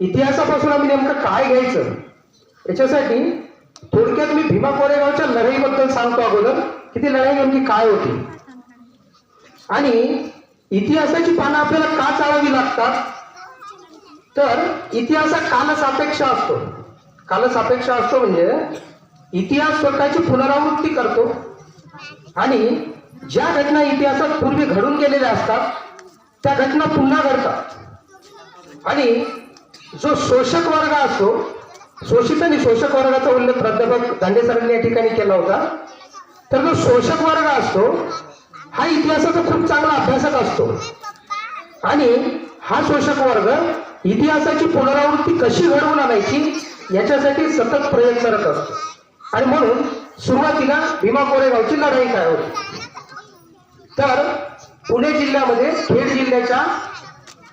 इतिहासापासून आम्ही नेमकं काय घ्यायचं? याच्यासाठी थोडक्यात मी भीमा कोरेगावच्या लढाईबद्दल सांगतो अगोदर की ती लढाई नेमकी काय होती. आणि इतिहासाची पानं आपल्याला का चाळावी लागतात? तर इतिहास हा कालसापेक्ष असतो. कालसापेक्ष असतो म्हणजे इतिहास स्वतःची पुनरावृत्ती करतो. आणि ज्या घटना इतिहासात पूर्वी घडून गेलेल्या असतात त्या घटना पुन्हा घडतात. आणि जो शोषक वर्ग असतो शोषित आणि शोषक वर्गाचा उल्लेख प्राध्यापक दांडे सरांनी या ठिकाणी केला होता. तर जो शोषक वर्ग असतो हा इतिहासाचा खूप चांगला अभ्यासक असतो. आणि हा शोषक वर्ग इतिहासाची पुनरावृत्ती कशी घडवून आणायची याच्यासाठी सतत प्रयत्न करत असतो. आणि म्हणून सुरुवातीला भीमा कोरेगावची लढाई काय होती? तर पुणे जिल्ह्यामध्ये खेड जिल्ह्याच्या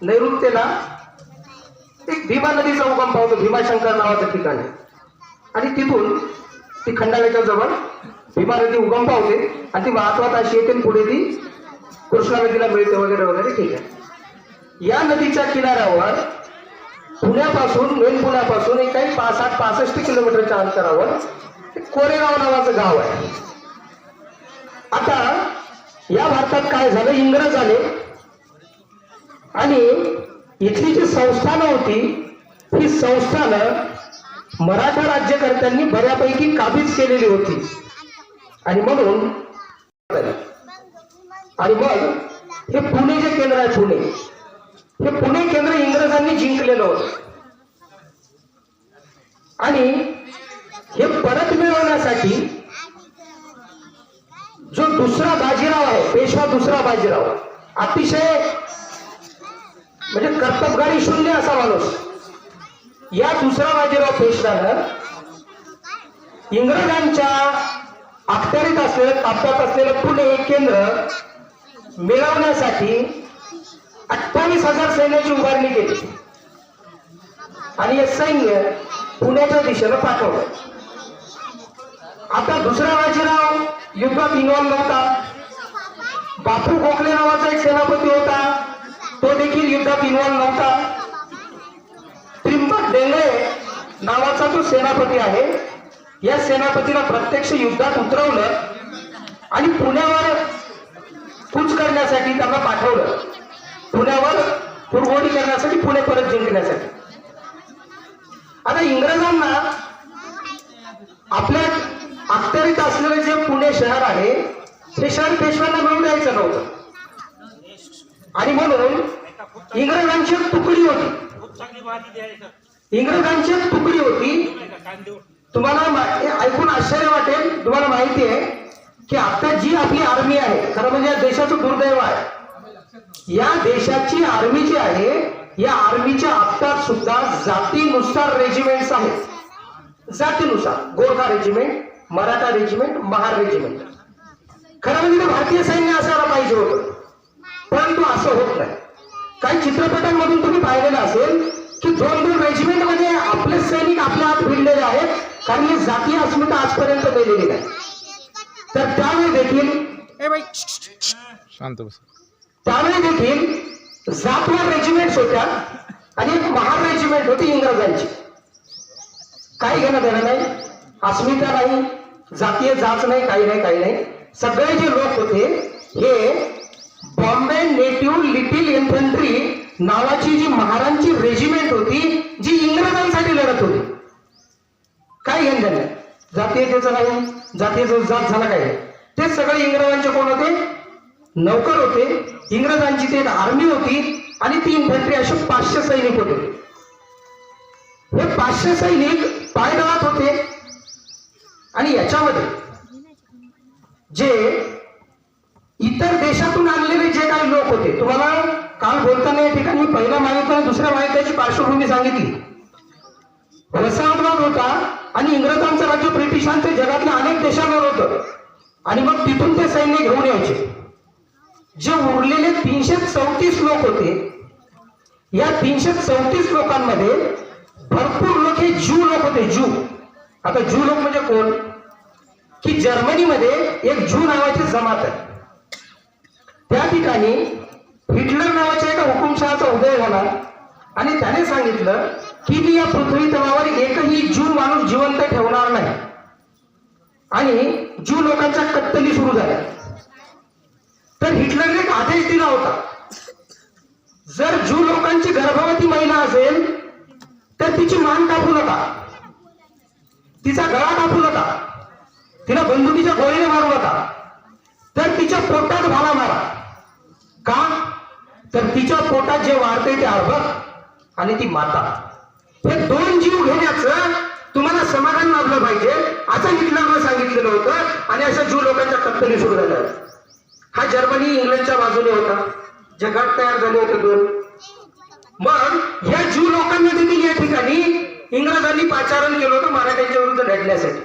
नैऋत्येला एक भीमा नदीचा उगम पावतो भीमाशंकर नावाचं ठिकाण आहे. आणि तिथून ती खंडाळ्याच्या जवळ भीमा नदी उगम पावते आणि ती वाहतवात अशी येते पुढे ती कृष्णा नदीला मिळते वगैरे वगैरे ठीक आहे. या नदीच्या किनाऱ्यावर पुण्यापासून मेन पुण्यापासून एक काही पासष्ट पासष्ट किलोमीटरच्या अंतरावर कोरेगाव नावाचं गाव आहे. आता या भारतात काय झालं? इंग्रज आले आणि इथली जी संस्थानं होती ही संस्थानं मराठा राज्यकर्त्यांनी बऱ्यापैकी काबीज केलेली होती. आणि म्हणून आणि मग हे पुणे जे केंद्र आहे पुणे हे पुणे केंद्र इंग्रजांनी जिंकलेलं होतं. आणि हे परत मिळवण्यासाठी जो दुसरा बाजीराव आहे पेशवा दुसरा बाजीराव अतिशय म्हणजे कर्तबगारी शून्य असा माणूस. या दुसरा बाजीराव पेशव्यानं इंग्रजांच्या अखत्यारीत असलेलं ताब्यात असलेलं पुणे हे केंद्र मिळवण्यासाठी अठ्ठावीस हजार सैन्याची उभारणी केली. आणि हे सैन्य पुण्याच्या दिशेनं पाठवलं. आता दुसरा बाजीराव युद्धात इन्व्हॉल्व नव्हता बापू गोखले नावाचा एक सेनापती होता. तो देखील युद्धात इन्व्हॉल्व नव्हता. त्रिंबक डेंगळे नावाचा जो सेनापती आहे. या सेनापतीला प्रत्यक्ष युद्धात उतरवलं आणि पुण्यावर कूच करण्यासाठी त्यांना पाठवलं. पुण्यावर पुरवणी करण्यासाठी पुणे परत जिंकण्यासाठी. आता इंग्रजांना आपल्या अखत्यारीत असलेलं जे पुणे शहर आहे हे शहर पेशव्यांना मिळून द्यायचं नव्हतं. आणि म्हणून इंग्रजांची तुकडी होती. इंग्रजांची तुकडी होती. तुम्हाला ऐकून आश्चर्य वाटेल तुम्हाला माहिती आहे की आता जी आपली आर्मी आहे खरं म्हणजे या देशाचं दुर्दैव आहे. या देशाची आर्मी जी आहे या आर्मीच्या आत्ता सुद्धा जातीनुसार रेजिमेंट्स आहेत. जातीनुसार Gorkha regiment Maratha regiment Mahar regiment खरं म्हणजे भारतीय सैन्य असायला पाहिजे होतं. परंतु असं होत नाही. काही चित्रपटांमधून तुम्ही पाहिलेलं असेल की दोन दोन रेजिमेंटमध्ये आपले सैनिक आपल्या आत भिडलेले आहेत कारण ही जातीय अस्मिता आजपर्यंत गेलेली नाही. तर त्यावेळी देखील शांत बस. त्यावेळी देखील जातवार रेजिमेंट होत्या आणि एक महार रेजिमेंट होती इंग्रजांची. काही घेणं देणं नाही. अस्मिता नाही जातीय जाच नाही काही नाही काही नाही. सगळे जे लोक होते हे बॉम्बे नेटिव्ह लिटिल इन्फंट्री नावाची जी महारांची रेजिमेंट होती जी इंग्रजांसाठी लढत होती. काय घेऊन झालं जातीयतेचं नाही जातीयचं जात झाला काय? ते सगळे इंग्रजांचे कोण होते? नौकर होते. इंग्रजांची ते आर्मी होती आणि ती इन्फंट्री असे पाचशे सैनिक होते. हे पाचशे सैनिक पायदळात होते. आणि याच्यामध्ये जे इतर देशातून आणलेले जे काही लोक होते तुम्हाला काल बोलताना या ठिकाणी पहिल्या महायुद्ध आणि दुसऱ्या महायुद्धाची पार्श्वभूमी सांगितली. वसाहतवाद होता आणि इंग्रजांचं राज्य ब्रिटिशांचं जगातल्या अनेक देशांवर होतं. आणि मग तिथून ते सैन्य घेऊन यायचे. जे उरलेले तीनशे चौतीस लोक होते या तीनशे चौतीस लोकांमध्ये भरपूर लोक हे ज्यू लोक होते ज्यू. आता ज्यू लोक म्हणजे कोण? की जर्मनीमध्ये एक ज्यू नावाची जमात आहे. त्या ठिकाणी हिटलर नावाच्या एका हुकुमशहाचा उदय झाला आणि त्याने सांगितलं की मी या पृथ्वी तलावर एकही जू माणूस जिवंत ठेवणार नाही. आणि जू लोकांच्या कत्तली सुरू झाल्या तर हिटलरने एक आदेश दिला होता. जर जू लोकांची गर्भवती महिला असेल तर तिची मान कापू नका. तिचा गळा कापू नका. तिला बंदुकीच्या गोळीने मारू नका. तर तिच्या पोटात भाला मारा. का? तर तिच्या पोटात जे वाढते ते अर्भक आणि ती माता. हे दोन जीव घेण्याचं तुम्हाला समाधान लाभलं पाहिजे असं हिटलरनं सांगितलेलं होतं आणि अशा जीव लोकांच्या कत्तली सुरू झाल्या. हा जर्मनी इंग्लंडच्या बाजूने होता. जे गट तयार झाले होते दोन. मग ह्या जीव लोकांना देखील या ठिकाणी इंग्रजांनी पाचारण केलं होतं मराठ्यांच्या विरुद्ध लढण्यासाठी.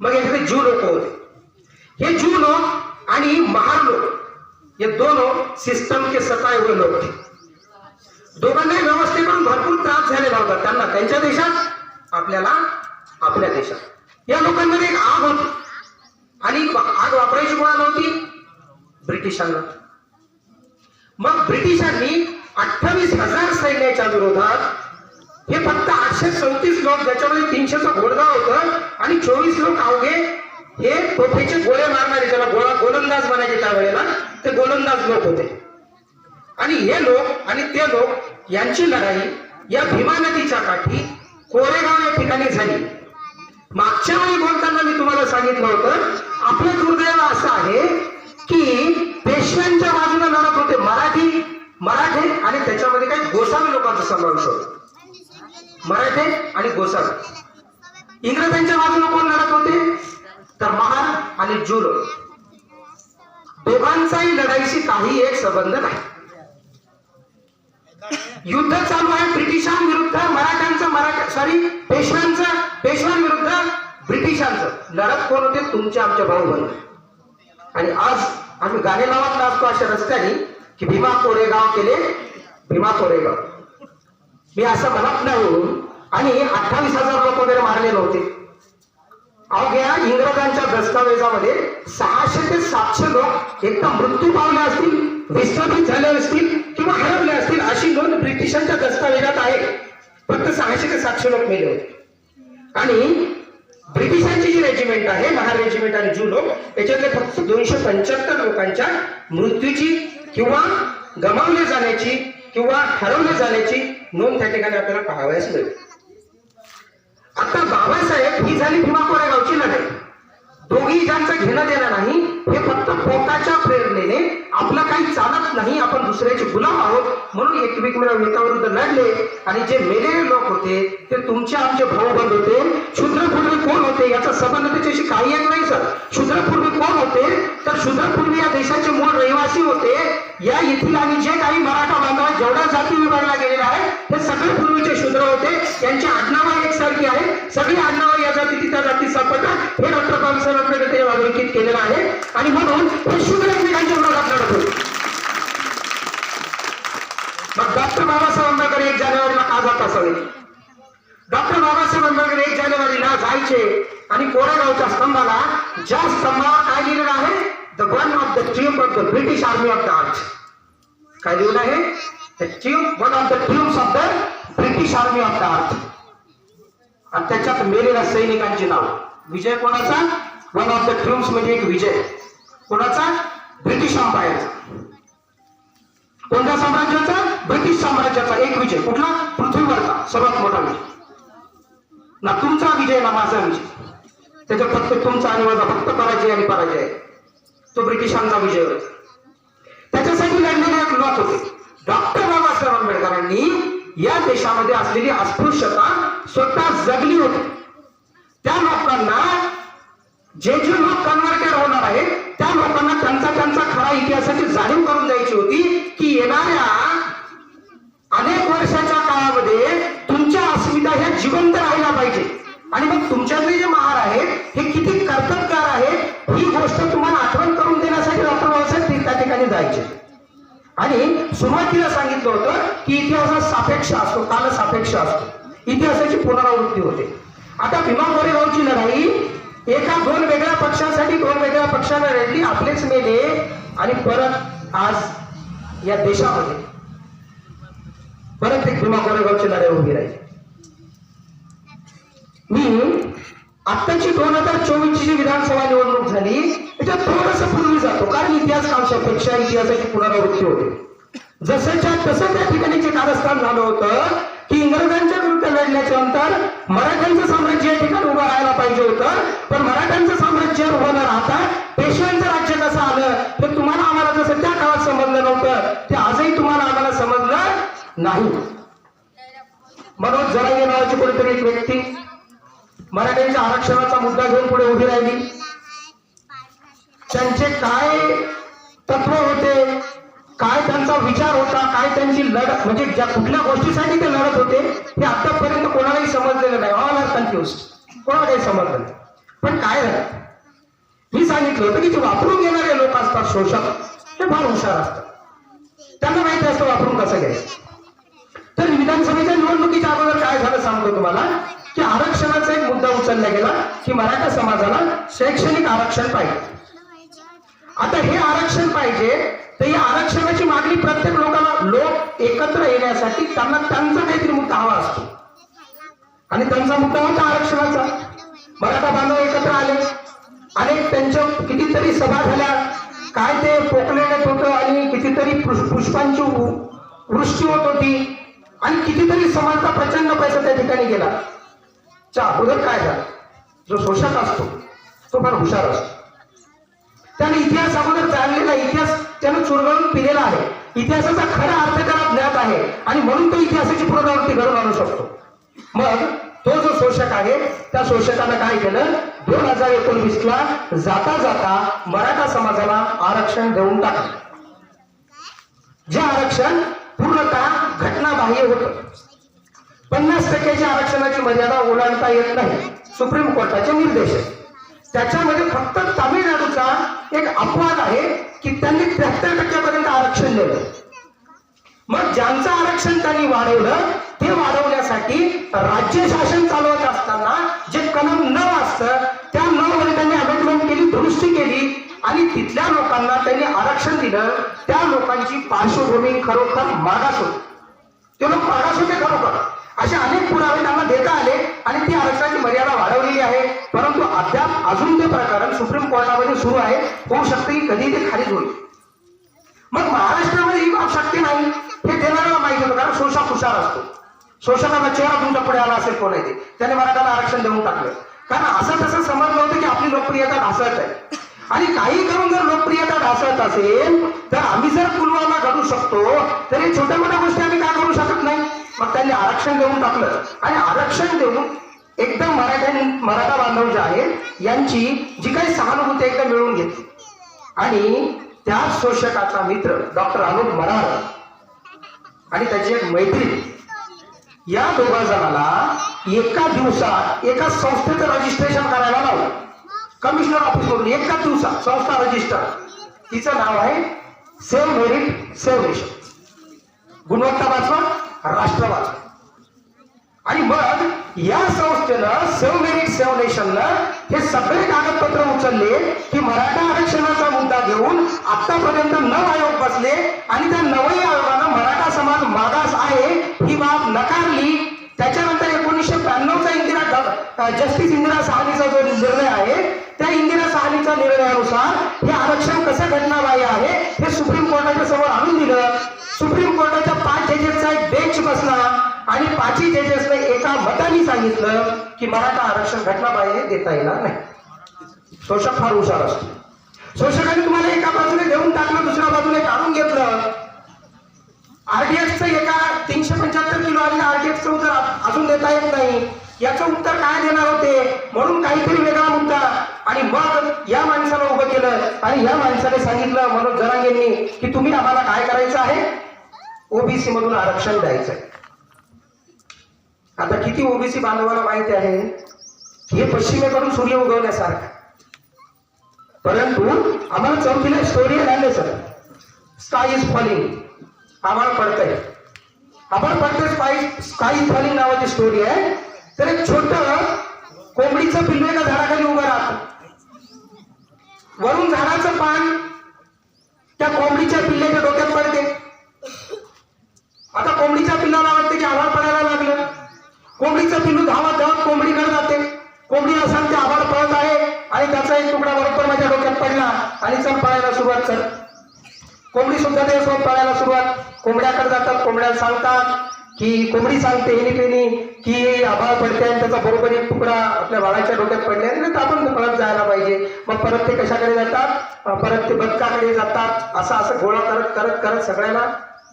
मग याच्यात जीव लोक होते. हे जीव लोक आणि महार लोक. हे दोन सिस्टम के सताए हुए लोक थे दोघांनाही व्यवस्थेकडून भरपूर त्रास झाले बाबा त्यांना त्यांच्या देशात आपल्याला आपल्या देशात. या लोकांमध्ये एक आग होती. आणि आग वापरायची कोणाला होती ब्रिटिशांना. मग ब्रिटिशांनी अठ्ठावीस हजार सैन्याच्या विरोधात हे फक्त आठशे चौतीस लोक ज्याच्यामध्ये तीनशेचा घोडगाव होतं आणि चोवीस लोक अवघे हे तोफेचे गोळे मारणारे ज्याला गोळा गोलंदाज बनायचे त्यावेळेला ते गोलंदाज लोक होते. आणि हे लोक आणि ते लोक यांची लढाई या भीमा नदीच्या काठी कोरेगाव या ठिकाणी झाली. मागच्या वेळी बोलताना मी तुम्हाला सांगितलं होतं आपलं दुर्दैव असं आहे की पेशव्यांच्या बाजूने लढत होते मराठी मराठे आणि त्याच्यामध्ये काही गोसावी लोकांचा समावेश होतो. मराठे आणि गोसावी. इंग्रजांच्या बाजूने कोण लढत होते? तर महार आणि जुलो दोघांचाही लढाईशी काही एक संबंध नाही. युद्ध चालू आहे ब्रिटिशांविरुद्ध मराठ्यांचं मराठा सॉरी पेशव्यांचं पेशव्यांविरुद्ध ब्रिटिशांचं. लढत कोण होते? तुमचे आमचे भाऊ बंधू. आणि आज आम्ही गाणे लावत असतो अशा रस्त्याने की भीमा कोरेगाव केले भीमा कोरेगाव. मी असं म्हणत नाही आणि अठ्ठावीस हजार लोक वगैरे मारले नव्हते अवघ्या इंग्रजांच्या दस्तावेजामध्ये सहाशे ते सातशे लोक एकदा मृत्यू पावले असतील विस्थापित झाले असतील किंवा हरवले असतील अशी नोंद ब्रिटिशांच्या दस्तावेजात आहे. फक्त सहाशे ते सातशे लोक मेले होते. आणि ब्रिटिशांची जी रेजिमेंट आहे महार रेजिमेंट आणि जू लोक फक्त दोनशे पंच्याहत्तर लोकांच्या मृत्यूची किंवा गमावले जाण्याची किंवा हरवले जाण्याची नोंद त्या ठिकाणी आपल्याला पाहावयास मिळते. आता बाबासाहेब ही झाली भीमा कोरेगावची लढाई. दोघी ज्यांचं घेणं देणं नाही हे फक्त पोटाच्या प्रेरणेने आपलं काही चालत नाही आपण दुसऱ्याचे गुलाम आहोत. म्हणून एकमेकांना एकमेकांविरुद्ध लढले आणि जे मेलेले लोक होते ते तुमचे आमचे भाऊबंद होते. शूद्रपूर्वी कोण होते? याचा संबंध त्याच्याशी काही एक नाही सर. शूद्रपूर्वी कोण होते? तर शूद्रपूर्वी या देशाचे मूळ रहिवासी होते. या येथील आणि जे काही मराठा बांधव जेवढ्या जाती विभागला गेलेला आहे हे सगळे पूर्वीचे शूद्र होते. यांची आडनावं एकसारखी आहे सगळी आडनावं बाबासाहेब आंबेडकर यांनी अधोरेखित केलेलं आहे. आणि म्हणून हे शूद्र एकमेकांच्या विरोधात लढत होते मग डॉक्टर बाबासाहेब आंबेडकर एक जानेवारीला का जात असावे? डॉक्टर बाबासाहेब आंबेडकर एक जानेवारीला जायचे आणि कोरेगावच्या स्तंभाला ज्या स्तंभाला काय लिहिलेलं आहे? The one of the triumph of the British army of the art काय लिहिलं आहे? The triumph one of the triumphs of the British army of the art आणि त्याच्यात मेलेल्या सैनिकांची नाव. विजय कोणाचा? वन ऑफ द ट्रिम्स म्हणजे एक विजय. कोणाचा? ब्रिटिश अंपायरचा कोणत्या साम्राज्याचा? ब्रिटिश साम्राज्याचा एक विजय. कुठला? पृथ्वीवरचा. सर्वात मोठा विजय. ना तुमचा विजय ना माझा विजय. त्याच्यात फक्त तुमचा आणि माझा फक्त पराजय आणि पराजय आहे. तो ब्रिटिशांचा विजय होता. त्याच्यासाठी लढलेले एक लोक होते. डॉक्टर बाबासाहेब आंबेडकरांनी या देशामध्ये असलेली अस्पृश्यता स्वतः जगली होती. त्या लोकांना जे जे लोक कन्व्हर्टेड होणार आहेत. त्या लोकांना त्यांचा त्यांचा खरा इतिहासाची जाणीव करून द्यायची होती की येणाऱ्या अनेक वर्षाच्या काळामध्ये तुमच्या अस्मिता ह्या जिवंत राहिल्या पाहिजे. आणि मग तुमच्यातले जे महार आहेत हे किती कर्तबगार आहेत ही गोष्ट तुम्हाला आठवण करून देण्यासाठी डॉक्टर बाबासाहेब त्या ठिकाणी जायचे. आणि सुरुवातीला सांगितलं होतं की इतिहास सापेक्ष असतो काल सापेक्ष असतो. इतिहासाची पुनरावृत्ती होते. आता भीमा मोरेगावची लढाई. एका दोन वेगळ्या पक्षांसाठी दोन वेगळ्या पक्षांना लढली आपलेच मेले आणि परत आज या देशामध्ये परत एक भीमा कोरेगावची लढाई उभी राहिली. मी आत्ताची दोन हजार चोवीसची जी विधानसभा निवडणूक झाली त्याच्यात थोडस पूर्वी जातो कारण इतिहास कामशापेक्षा इतिहासाची पुनरावृत्ती होते. जसंच्या तसं त्या ठिकाणी जे कारस्थान झालं होतं की इंग्रजांच्या विरुद्ध लढल्याच्या नंतर मराठ्यांचं साम्राज्य या ठिकाणी उभं राहायला पाहिजे होतं. पण मराठ्यांचं साम्राज्य उभं न राहता पेशव्यांचं राज्य कसं आलं तर तुम्हाला आम्हाला जसं त्या काळात समजलं नव्हतं ते आजही तुम्हाला आम्हाला समजलं नाही. मनोज जरांगे नावाची कोणीतरी एक व्यक्ती मराठ्यांच्या आरक्षणाचा मुद्दा घेऊन पुढे उभी राहिली. त्यांचे काय तत्व होते? काय त्यांचा विचार होता काय त्यांची लढत म्हणजे ज्या कुठल्या गोष्टीसाठी ते लढत होते हे आतापर्यंत कोणालाही समजलेलं नाही. ऑल आर कन्फ्युज कोणाला काही समजलं नाही. पण काय झालं? मी सांगितलं होतं की जे वापरून घेणारे लोक असतात शोषक ते फार हुशार असतात. त्यांना माहिती असतं वापरून कसं घ्यायचं. तर विधानसभेच्या निवडणुकीच्या अगोदर काय झालं सांगतो तुम्हाला? की आरक्षणाचा एक मुद्दा उचलला गेला की मराठा समाजाला शैक्षणिक आरक्षण पाहिजे. आता हे आरक्षण पाहिजे. तर या आरक्षणाची मागणी प्रत्येक लोकांना लोक एकत्र येण्यासाठी त्यांना त्यांचा काहीतरी मुद्दा हवा असतो. आणि त्यांचा मुद्दा होता आरक्षणाचा. मराठा बांधव एकत्र आले. अनेक त्यांच्या कितीतरी सभा झाल्या. काय ते पोकलेण्यात होतं आणि कितीतरी पुष्पांची वृष्टी होत होती. आणि कितीतरी समाजचा प्रचंड पैसा त्या ठिकाणी गेला. च्या अगोदर काय झालं? जो शोषक असतो तो फार हुशार असतो. त्याने इतिहास अगोदर जाणलेला इतिहास त्यानं चुरगळून पिलेला आहे. इतिहासाचा खरा अर्थ त्याला ज्ञात आहे. आणि म्हणून तो इतिहासाची पुनरावृत्ती घडून आणू शकतो. मग तो जो शोषक आहे त्या शोषकानं काय केलं? दोन हजार एकोणवीस ला जाता जाता मराठा समाजाला आरक्षण देऊन टाकलं. जे आरक्षण पूर्णतः घटनाबाह्य होत. पन्नास टक्क्याच्या आरक्षणाची मर्यादा ओलांडता येत नाही सुप्रीम कोर्टाचे निर्देश त्याच्यामध्ये फक्त तामिळनाडूचा एक अपवाद आहे की त्यांनी त्र्याहत्तर टक्क्यापर्यंत आरक्षण दिलं. मग ज्यांचं आरक्षण त्यांनी वाढवलं ते वाढवण्यासाठी राज्य शासन चालवत असताना जे कलम न असतं त्या न मध्ये त्यांनी अमेंडमेंट केली दुरुस्ती केली आणि तिथल्या लोकांना त्यांनी आरक्षण दिलं. त्या लोकांची पार्श्वभूमी खरोखर मागास होती. ते लोक मागास होते खरोखर. असे अनेक पुरावे त्यांना देता आले आणि ती आरक्षणाची मर्यादा वाढवली. सुरू आहे. होऊ शकते की कधी ते खारीज होईल. मग महाराष्ट्रामध्ये ही बाब शक्य नाही. हे देणाऱ्याला माहिती होतं कारण शोषक हुशार असतो. शोषकाचा चेहरा तुमच्यापुढे आला असेल कोण आहे त्याने मराठाला आरक्षण देऊन टाकलं. कारण असं तसं समजलं होतं की आपली लोकप्रियता ढासळत आहे. आणि काही करून जर लोकप्रियता ढासळत असेल तर आम्ही जर पुलवामा घडू शकतो तरी छोट्या मोठ्या गोष्टी आम्ही का करू शकत नाही? मग त्यांनी आरक्षण देऊन टाकलं. आणि आरक्षण देऊन एकदम मराठ्या मराठा बांधव जे आहेत यांची जी काही सहानुभूती एकदम मिळवून घेतली. आणि त्या शोषकाचा मित्र डॉक्टर अनुप मरार आणि त्याची एक मैत्रीण या दोघा जणाला एका दिवसात एका संस्थेचं रजिस्ट्रेशन करायला लावलं. कमिशनर ऑफिस मधून एका दिवसात संस्था रजिस्टर तिचं नाव आहे सेव्ह मेरिट सेव्ह नेशन गुणवत्ता वाचवा राष्ट्र वाचवा. आणि मग या संस्थेनं सेव्ह मेरिट सेव्ह नेशननं हे सगळे कागदपत्र उचलले की मराठा आरक्षणाचा मुद्दा घेऊन आतापर्यंत नव आयोग बसले आणि त्या नवही आयोगानं मराठा समाज मागास आहे ही बाब नकारली. त्याच्यानंतर एकोणीसशे ब्याण्णवचा इंदिरा जस्टिस इंदिरा सहानीचा जो निर्णय आहे त्या इंदिरा सहानीच्या निर्णयानुसार हे आरक्षण कसं घटनाबाह्य आहे हे सुप्रीम कोर्टाच्या समोर आणून दिलं. सुप्रीम कोर्टाच्या पाच जजेसचा एक बेंच बसला. आणि पाची जजेसने एका मताने सांगितलं की मराठा आरक्षण घटनाबाह्य देता येणार नाही. शोषक फार हुशार असतो. शोषकाने तुम्हाला एका बाजूने देऊन टाकलं दुसऱ्या बाजूने काढून घेतलं. आरडीएक्सचं एका तीनशे पंच्याहत्तर किलो आणि आरडीएफचं उत्तर अजून देता येत नाही. याचं उत्तर काय देणार होते? म्हणून काहीतरी वेगळा मुद्दा. आणि मग या माणसाला उभं केलं. आणि या माणसाने सांगितलं मनोज जरांगेंनी की तुम्ही आम्हाला काय करायचं आहे? ओबीसी मधून आरक्षण द्यायचं आहे आता किती ओबीसी बांधवाला माहिती आहे? हे पश्चिमेकडून सूर्य उगवण्यासारखं. परंतु आम्हाला चौथीला स्टोरी राहिले सर. स्काय इज फॉलिंग आम्हाला पडतंय. आपण पडतोय स्काय स्काय इज फॉलिंग नावाची स्टोरी आहे. तर एक छोट कोंबडीचं पिल्लू एका झाडाखाली उभं राहत. वरून झाडाचं पान त्या कोंबडीच्या पिल्ल्याच्या डोक्यात पडते. आता कोंबडीच्या पिल्लाला कोंबडीचं पिल्लू धावत धावत कोंबडीकडे जाते. कोंबडी असं ते आभाळ पळत आहे आणि त्याचा एक तुकडा बरोबर माझ्या डोक्यात पडला आणि चल पळायला सुरुवात कर. कोंबडी सुद्धा त्यासोबत पळायला सुरुवात. कोंबड्याकडे जातात कोंबड्याला सांगतात की कोंबडी सांगते हिनी की आभाळ पडते आणि त्याचा बरोबर एक तुकडा आपल्या बाळाच्या डोक्यात पडले आणि तर आपण पळत जायला पाहिजे. मग परत ते कशाकडे जातात? परत ते बदकाकडे जातात. असं असं गोळा करत करत करत सगळ्यांना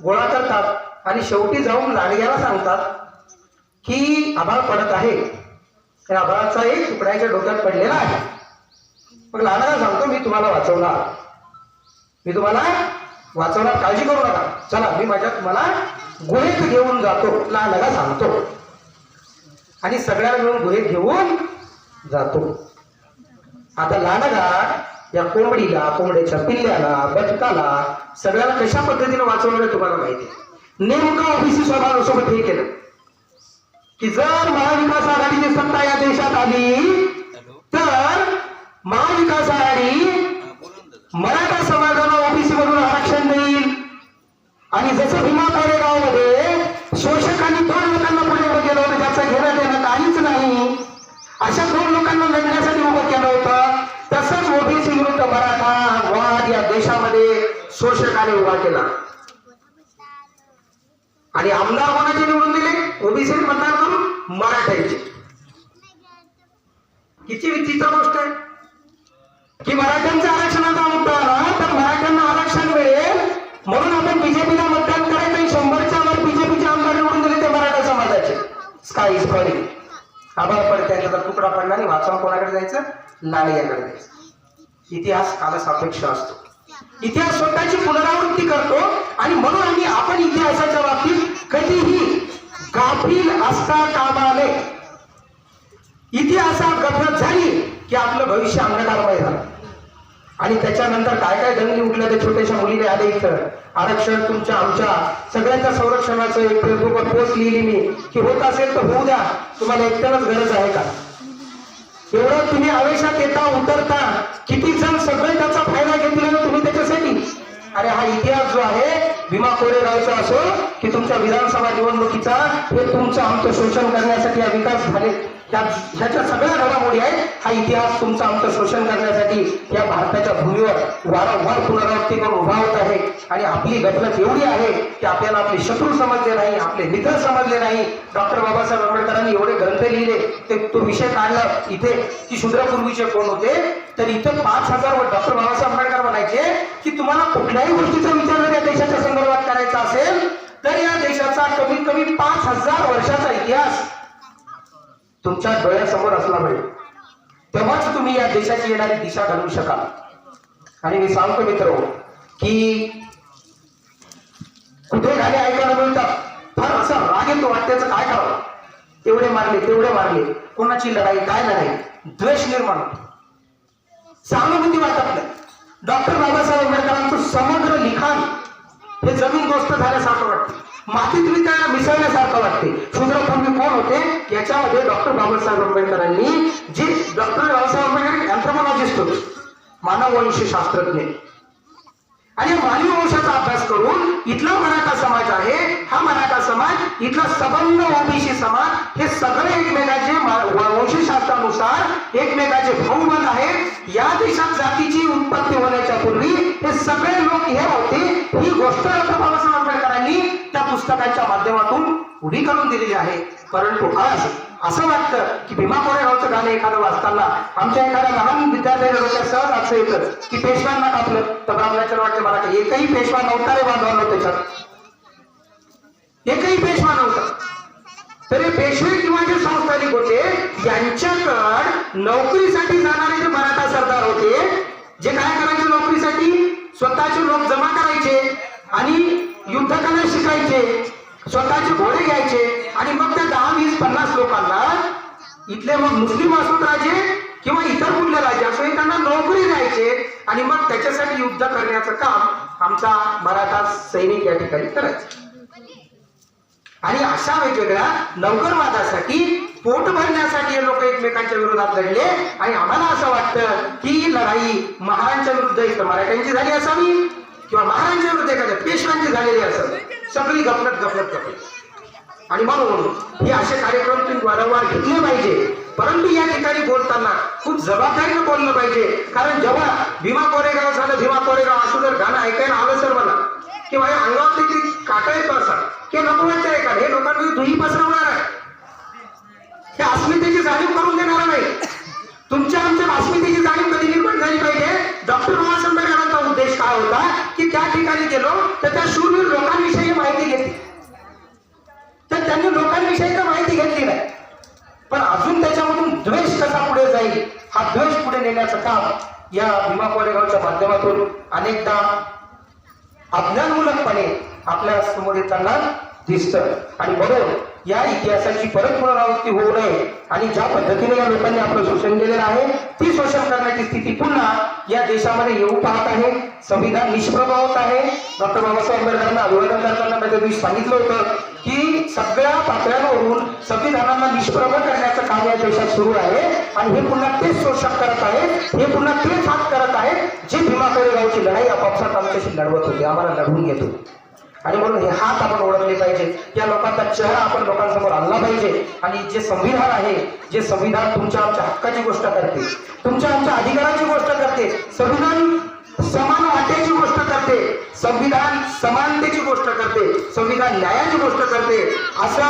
गोळा करतात आणि शेवटी जाऊन लाडग्याला सांगतात. की आभाळ पडत आहे. त्या आभाळाचा एक तुकड्याच्या डोक्यात पडलेला आहे. मग लाडाला सांगतो मी तुम्हाला वाचवणार. मी तुम्हाला वाचवणार. काळजी करू नका. चला मी माझ्या तुम्हाला गुहेत घेऊन जातो. लहानाला सांगतो. आणि सगळ्या मिळून गुहेत घेऊन जातो. आता लहानगा या कोंबडीला कोंबड्याच्या पिल्ल्याला बटकाला सगळ्याला कशा पद्धतीने वाचवणार तुम्हाला माहिती आहे. नेमकं ओबीसी स्वभावासोबत हे केलं. की जर महाविकास आघाडीची सत्ता या देशात आली तर महाविकास आघाडी मराठा समाजाला ओबीसी मधून आरक्षण देईल. आणि जसं भीमा कोरेगावमध्ये शोषकांनी दोन लोकांना पुढे उभं केलं होतं ज्याचं घेणं देणं काहीच नाही अशा दोन लोकांना लढण्यासाठी उभं केलं होतं तसंच ओबीसी विरुद्ध मराठा वाद या देशामध्ये शोषकाने उभा केला. आणि आमदार कोणाचे निवडून दिले? ओबीसी मतदान करून मराठ्यांचे. किती विचित्र गोष्ट आहे. की मराठ्यांचा आरक्षणाचा मुद्दा आला तर मराठ्यांना आरक्षण मिळेल म्हणून आपण बीजेपीला मतदान करायचं शंभरच्या वर बीजेपीचे आमदार निवडून दिले ते मराठा समाजाचे. स्काय इज फॉलिंग आभार पडते त्याचा तुकडा पडला आणि वाचन कोणाकडे जायचं? लाडयाकडे जायचं. इतिहास कालसापेक्ष असतो. इतिहास स्वतःची पुनरावृत्ती करतो आणि म्हणून आम्ही आपण इतिहासाच्या बाबतीत कधीही काफील असता कामा नये इतिहासात गफलत झाली की आपलं भविष्य अंधकारमय झालं. आणि त्याच्यानंतर काय काय दंगली उठल्या त्या छोट्याशा मुलीने आले इथं? आरक्षण तुमच्या आमच्या सगळ्यांच्या संरक्षणाचं एक फेसबुकवर पोस्ट लिहिली मी की होत असेल तर होऊ द्या. तुम्हाला एकट्यालाच गरज आहे का? एवढं तुम्ही आवेशात येता उतरता किती जण सगळे त्याचा फायदा घेतला तुम्ही त्याच्यासाठी? अरे हा इतिहास जो आहे भीमा कोरेगावचं असो की तुमच्या विधानसभा निवडणुकीचा हे तुमचं आमचं शोषण करण्यासाठी हा विकास झाले ह्याच्या सगळ्या घडामोडी आहेत. हा इतिहास तुमचा आमचं शोषण करण्यासाठी या भारताच्या भूमीवर वारंवार पुनरावृत्ती करून उभा होत आहे. आणि आपली गफलत एवढी आहे की आपल्याला आपले शत्रू समजले नाही आपले मित्र समजले नाही. डॉक्टर बाबासाहेब आंबेडकरांनी एवढे ग्रंथ लिहिले ते तो विषय काढला. इथे की शूद्रपूर्वीचे कोण होते? तर इथं पाच हजार वर डॉक्टर बाबासाहेब आंबेडकर म्हणायचे की तुम्हाला कुठल्याही गोष्टीचा विचार जर या देशाच्या संदर्भात करायचा असेल तर या देशाचा कमीत कमी पाच हजार वर्षाचा इतिहास तुमच्या डोळ्यासमोर असला पाहिजे तेव्हाच तुम्ही या देशाची येणारी दिशा घालू शकाल. आणि मी सांगतो मित्र की कुठे झाले ऐकायला मिळतात? फार असं राग येतो वाटत्याचं काय करावं? तेवढे मारले तेवढे मारले कोणाची लढाई काय लढाई? द्वेष निर्माण. होतो सहानुभूती वाटत नाही डॉक्टर बाबासाहेब आंबेडकरांचं समग्र लिखाण हे जमीन दोस्त झाल्यासारखं वाटतं. मातीत मी मिसळण्यासारखं वाटते. शूद्रपूर्वी कोण होते? याच्यामध्ये डॉक्टर बाबासाहेब आंबेडकरांनी जे डॉक्टर बाबासाहेब आंबेडकर अँथ्रोपॉलॉजिस्ट होते. मानववंशी शास्त्रज्ञ. आणि मानवी वंशाचा अभ्यास करून इथला मराठा समाज आहे हा मराठा समाज इथला सबंध ओबीसी समाज हे सगळे एकमेकाचे वंशशास्त्रानुसार एकमेकाचे भाऊबंद आहेत या देशात जातीची उत्पत्ती होण्याच्या पूर्वी हे सगळे लोक हे होते. ही गोष्ट डॉक्टर बाबासाहेब आंबेडकरांनी पुस्तकाच्या माध्यमातून उभी करून दिलेली आहे. परंतु आज असं वाटतं की भीमा कोरेगावचं गाणं एखादं वाचताना आमच्या एखाद्या लहान विद्यार्थ्याच्या डोक्यात सहज असं येतं की पेशव्यांना कापलं. तर ब्राह्मणाच्या वाटतं मला काही एकही पेशवा नव्हता रे बांधवांनो त्याच्यात एकही पेशवा नव्हता. तरी पेशवे किंवा जे संस्थानिक होते यांच्याकड नोकरीसाठी जाणारे जे मराठा सरदार होते जे काय करायचे नोकरीसाठी? स्वतःचे लोक जमा करायचे आणि युद्धकला शिकायचे स्वतःचे घोडे घ्यायचे आणि मग त्या दहा वीस पन्नास लोकांना इथले मग मुस्लिम असोत राजे किंवा इतर कुठले राजे असो हे त्यांना नोकरी द्यायचे. आणि मग त्याच्यासाठी युद्ध करण्याचं काम आमचा मराठा सैनिक या ठिकाणी करायचं. आणि अशा वेगवेगळ्या नौकरवादासाठी पोट भरण्यासाठी हे लोक एकमेकांच्या विरोधात लढले. आणि आम्हाला असं वाटतं की लढाई महाराजांच्या विरुद्ध इथं मराठ्यांची झाली असावी. किंवा महाराजांच्या एखाद्या पेशव्यांची झालेली असत सगळी गफलत गफलत गफलत. आणि म्हणून हे असे कार्यक्रम तुम्ही वारंवार घेतले पाहिजे. परंतु या ठिकाणी बोलताना खूप जबाबदारीनं बोललं पाहिजे. कारण जेव्हा भीमा कोरेगाव झालं भीमा कोरेगाव असं जर गाणं ऐकायला आलं सर मला किंवा माझ्या अंगावर काटा येतो असा. हे नको वाटतं ऐका हे लोकांमध्ये त्या ठिकाणी गेलो तर त्या शूरवीर लोकांविषयी माहिती घेतली. तर त्यांनी लोकांविषयी तर माहिती घेतली नाही. पण अजून त्याच्यामधून द्वेष कसा पुढे जाईल हा द्वेष पुढे नेण्याचं काम या भीमा कोरेगावच्या माध्यमातून अनेकदा अज्ञानमूलकपणे आपल्यासमोर येताना दिसतं. आणि म्हणून या इतिहासाची परत पुनरावृत्ती होऊ नये आणि ज्या पद्धतीने या लोकांनी आपलं शोषण केलेलं आहे ती शोषण करण्याची स्थिती पुन्हा या देशामध्ये येऊ पाहत आहे. संविधान निष्प्रभावत आहे. डॉक्टर बाबासाहेब आंबेडकरांना अभिवादन करताना मी त्या दिवशी सांगितलं होतं की सगळ्या पातळ्यांवरून संविधानांना निष्प्रभ करण्याचं काम या देशात सुरू आहे आणि हे पुन्हा तेच शोषक करत आहेत हे पुन्हा तेच हात करत आहेत जे भीमा कोरेगावची लढाई आपापसात आमच्याशी लढवत होते. आम्हाला लढवून घेत. होते आणि म्हणून हे हात आपण ओळखले पाहिजे. या लोकांचा चेहरा आपण लोकांसमोर आणला पाहिजे. आणि जे संविधान आहे जे संविधान तुमच्या आमच्या हक्काची गोष्ट करते तुमच्या आमच्या अधिकाराची गोष्ट करते संविधान समान वाटेची गोष्ट करते संविधान समानतेची गोष्ट करते संविधान न्यायाची गोष्ट करते असं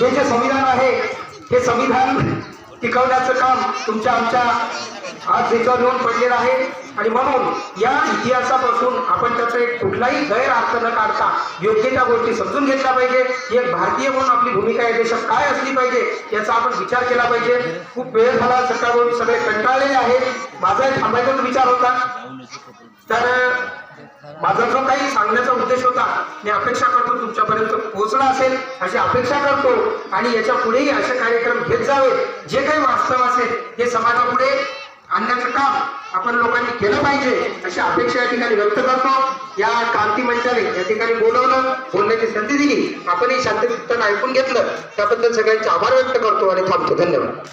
हे जे संविधान आहे हे संविधान टिकवण्याचं काम तुमच्या आमच्या आज याच्यावर येऊन पडलेलं आहे. आणि म्हणून या इतिहासापासून आपण त्याचा एक कुठलाही गैरअर्थ न काढता योग्य त्या गोष्टी समजून घेतल्या पाहिजे. एक भारतीय म्हणून आपली भूमिका या देशात काय असली पाहिजे याचा आपण विचार केला पाहिजे. खूप वेळ झाला सकाळवरून सगळे कंटाळलेले आहेत. माझा एक थांबायचाच विचार होता. तर माझा जो काही सांगण्याचा उद्देश होता मी अपेक्षा करतो तुमच्यापर्यंत पोहोचला असेल अशी अपेक्षा करतो. आणि याच्या पुढेही असे कार्यक्रम घेत जावे. जे काही वास्तव असेल हे समाजापुढे आणण्याचं काम आपण लोकांनी केलं पाहिजे अशी अपेक्षा या ठिकाणी व्यक्त करतो. या क्रांती मंचाने या ठिकाणी बोलवलं बोलण्याची संधी दिली. आपणही शांतचित्तानं ऐकून घेतलं. त्याबद्दल सगळ्यांचे आभार व्यक्त करतो आणि थांबतो. धन्यवाद.